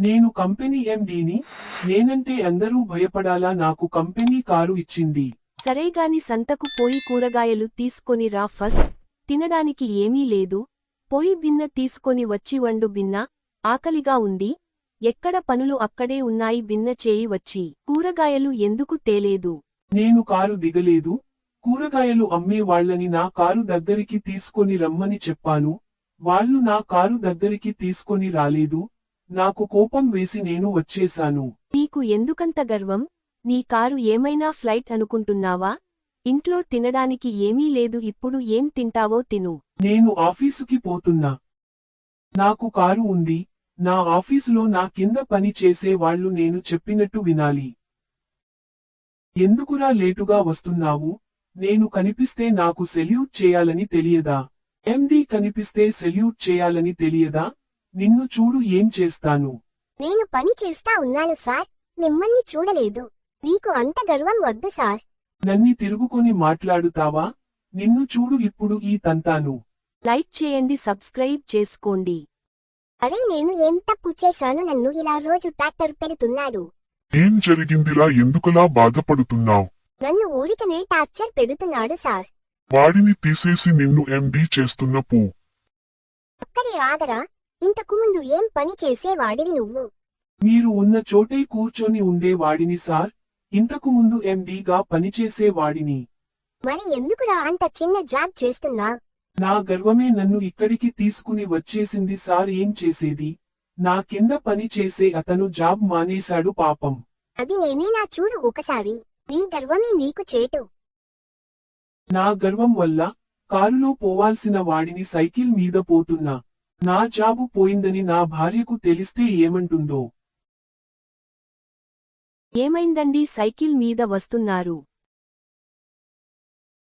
నేను కంపెనీ ఎండీని నేనంటే అందరూ భయపడాలా నాకు కంపెనీ కారు ఇచ్చింది. సరేగాని సంతకు పోయి కూరగాయలు తీసుకొని రా ఫస్ట్ తినడానికి ఏమీ లేదు. పోయి బిన్న తీసుకొని వచ్చి వండు బిన్న ఆకలిగా ఉంది. ఎక్కడ పనులు అక్కడే ఉన్నాయి బిన్న చేయి వచ్చి కూరగాయలు ఎందుకు తేలేదు? నేను కారు దిగలేదు. కూరగాయలు అమ్మే వాళ్ళని నా కారు దగ్గరికి తీసుకొని రమ్మని చెప్పాను. వాళ్ళు నా కారు దగ్గరికి తీసుకొని రాలేదు. నాకు కోపం వేసి నేను వచ్చేశాను. నీకు ఎందుకంత గర్వం? నీ కారు ఏమైనా ఫ్లైట్ అనుకుంటున్నావా? ఇంట్లో తినడానికి ఏమీ లేదు ఇప్పుడు ఏం తింటావో తిను. నేను ఆఫీసుకి పోతున్నా. నాకు కారు ఉంది. నా ఆఫీసులో నా కింద పని చేసే వాళ్ళు నేను చెప్పినట్టు వినాలి. ఎందుకురా లేటుగా వస్తున్నావు? నేను కనిపిస్తే నాకు సెల్యూట్ చేయాలని తెలియదా? ఎండి కనిపిస్తే సెల్యూట్ చేయాలని తెలియదా? నిన్ను చూడు ఏం చేస్తాను? నేను పని చేస్తా ఉన్నాను సార్. మిమ్మల్ని చూడలేదు. నీకు అంత గర్వం వద్దు సార్. నన్ని తిరుగుకొని మాట్లాడుతావా? నిన్ను చూడు ఇప్పుడు ఈ తంతాను. లైక్ చేయండి సబ్స్క్రైబ్ చేసుకోండి. అరే నేను ఏం తప్పు చేశాను? నన్ను ఇలా రోజు ట్రాక్టర్ పెడుతున్నాడు. ఏం జరిగిందిరా ఎందుకలా బాధపడుతున్నావ్? నన్ను ఊరికనే టార్చర్ పెడుతున్నాడు సార్. వాడిని తీసేసి నిన్ను ఎండీ చేస్తున్న పో. అక్కడే ఆగరా? ఇంతకు ముందు ఏం పని చేసేవాడివి నువ్వు? మీరు ఉన్న చోటే కూర్చొని ఉండేవాడిని సార్. ఇంతకు ముందు ఎండీగా పనిచేసేవాడిని మరి ఎందుకురా అంత చిన్న జాబ్ చేస్తున్నా? నా గర్వమే నన్ను ఇక్కడికి తీసుకుని వచ్చేసింది సార్. ఏం చేసేది? నా కింద పని చేసే అతను జాబ్ మానేశాడు పాపం. అది నేనేనా చూడు ఒకసారి. నీ గర్వమే నీకు చేటు. నా గర్వం వల్ల కారులో పోవాల్సిన వాడిని సైకిల్ మీద పోతున్నా. నా జాబు పోయిందని నా భార్యకు తెలిస్తే ఏమంటుందో? ఏమైందండి? సైకిల్ మీద వస్తున్నారు.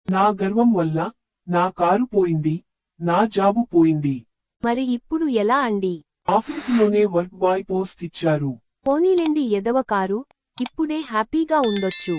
నా గర్వం వల్ల నా కారు పోయింది నా జాబు పోయింది. మరి ఇప్పుడు ఎలా అండి? ఆఫీసులోనే వర్క్ బాయ్ పోస్ట్ ఇచ్చారు. పోనీలెండి ఎదవ కారు ఇప్పుడే హ్యాపీగా ఉండొచ్చు.